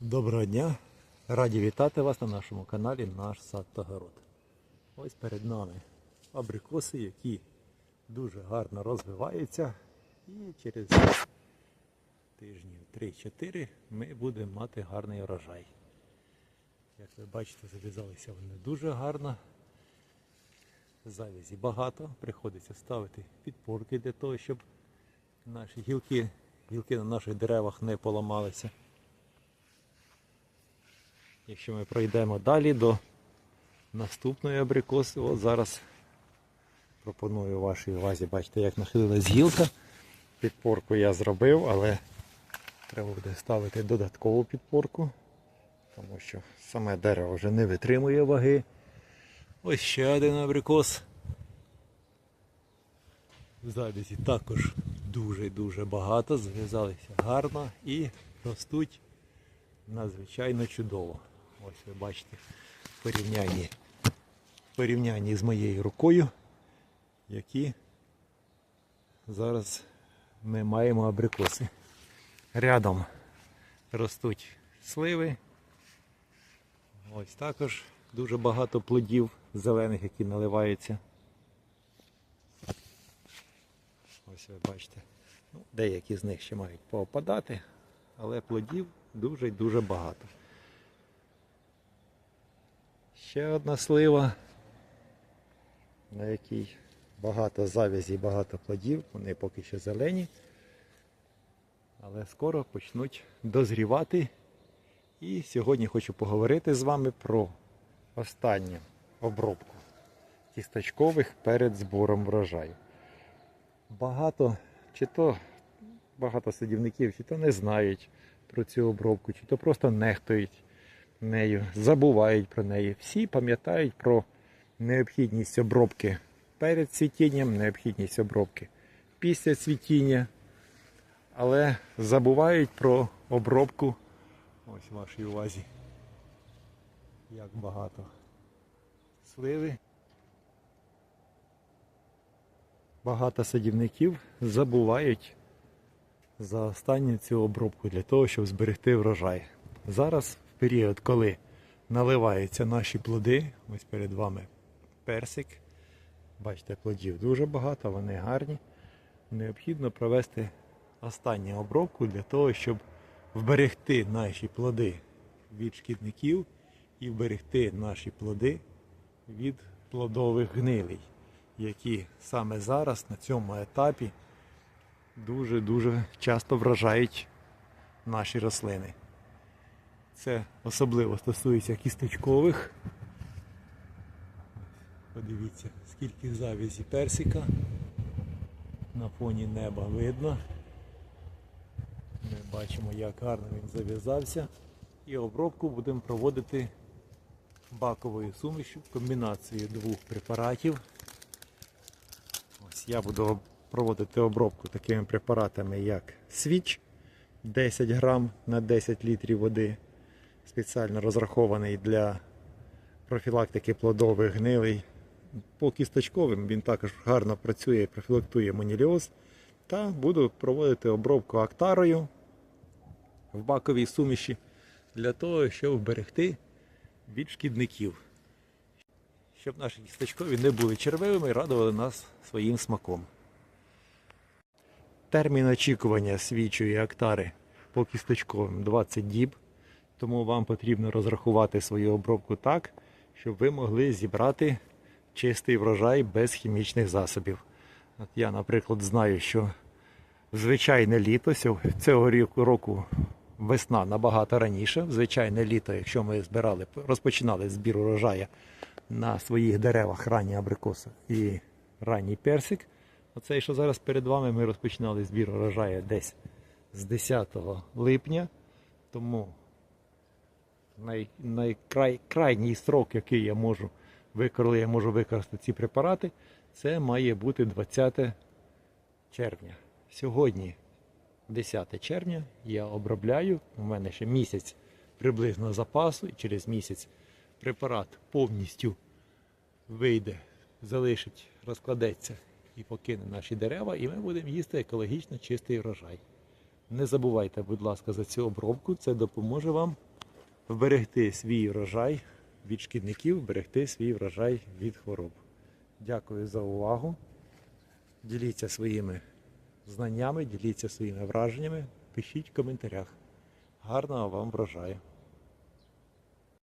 Доброго дня! Раді вітати вас на нашому каналі Наш сад та город. Ось перед нами абрикоси, які дуже гарно розвиваються. І через тижнів 3-4 ми будемо мати гарний урожай. Як ви бачите, зав'язалися вони дуже гарно. Завязі багато, приходиться ставити підпорки для того, щоб наші гілки, гілки на наших деревах не поламалися. Якщо ми пройдемо далі до наступної абрикоси, от зараз пропоную вашій увазі, бачите, як нахилилась гілка. Підпорку я зробив, але треба буде ставити додаткову підпорку, тому що саме дерево вже не витримує ваги. Ось ще один абрикос. В завязі також дуже-дуже багато, зв'язалися гарно і ростуть надзвичайно чудово. Ось ви бачите в порівнянні, з моєю рукою, які зараз ми маємо абрикоси. Рядом ростуть сливи. Ось також дуже багато плодів зелених, які наливаються. Ось ви бачите. Ну, деякі з них ще мають поопадати, але плодів дуже й дуже багато. Ще одна слива, на якій багато завязі багато плодів, вони поки що зелені, але скоро почнуть дозрівати. І сьогодні хочу поговорити з вами про останню обробку кісточкових перед збором врожаю. Багато чи то багато садівників, чи то не знають про цю обробку, чи то просто нехтують нею, забувають про неї. Всі пам'ятають про необхідність обробки перед цвітінням, необхідність обробки після цвітіння, але забувають про обробку. Ось в вашій увазі. Як багато сливи. Багато садівників забувають за останню цю обробку для того, щоб зберегти врожай. Зараз, період, коли наливаються наші плоди, ось перед вами персик. Бачите, плодів дуже багато, вони гарні. Необхідно провести останню обробку для того, щоб вберегти наші плоди від шкідників і вберегти наші плоди від плодових гнилей, які саме зараз на цьому етапі дуже-дуже часто вражають наші рослини. Це особливо стосується кісточкових. Подивіться, скільки завязі персика. На фоні неба видно. Ми бачимо, як гарно він зав'язався. І обробку будемо проводити баковою сумішю, комбінацією двох препаратів. Ось я буду проводити обробку такими препаратами, як свіч 10 грам на 10 літрів води, спеціально розрахований для профілактики плодових гнилей. По кісточковим він також гарно працює і профілактує моніліоз. Та буду проводити обробку актарою в баковій суміші для того, щоб вберегти від шкідників. Щоб наші кісточкові не були червивими і радували нас своїм смаком. Термін очікування свічої актари по кісточковим 20 діб, тому вам потрібно розрахувати свою обробку так, щоб ви могли зібрати чистий врожай без хімічних засобів. От я, наприклад, знаю, що звичайне літо цього року весна набагато раніше. Звичайне літо, якщо ми збирали, розпочинали збір урожаю на своїх деревах ранні абрикоси і ранній персик. Оцей, що зараз перед вами, ми розпочинали збір урожаю десь з 10 липня. Тому най, найкрай, крайній срок, який я можу, ви- коли я можу використати ці препарати, це має бути 20 червня. Сьогодні, 10 червня, я обробляю. У мене ще місяць приблизно запасу, і через місяць препарат повністю вийде, залишить, розкладеться і покине наші дерева, і ми будемо їсти екологічно чистий врожай. Не забувайте, будь ласка, за цю обробку. Це допоможе вам вберегти свій врожай від шкідників, вберегти свій врожай від хвороб. Дякую за увагу. Діліться своїми знаннями, діліться своїми враженнями, пишіть в коментарях. Гарного вам врожаю!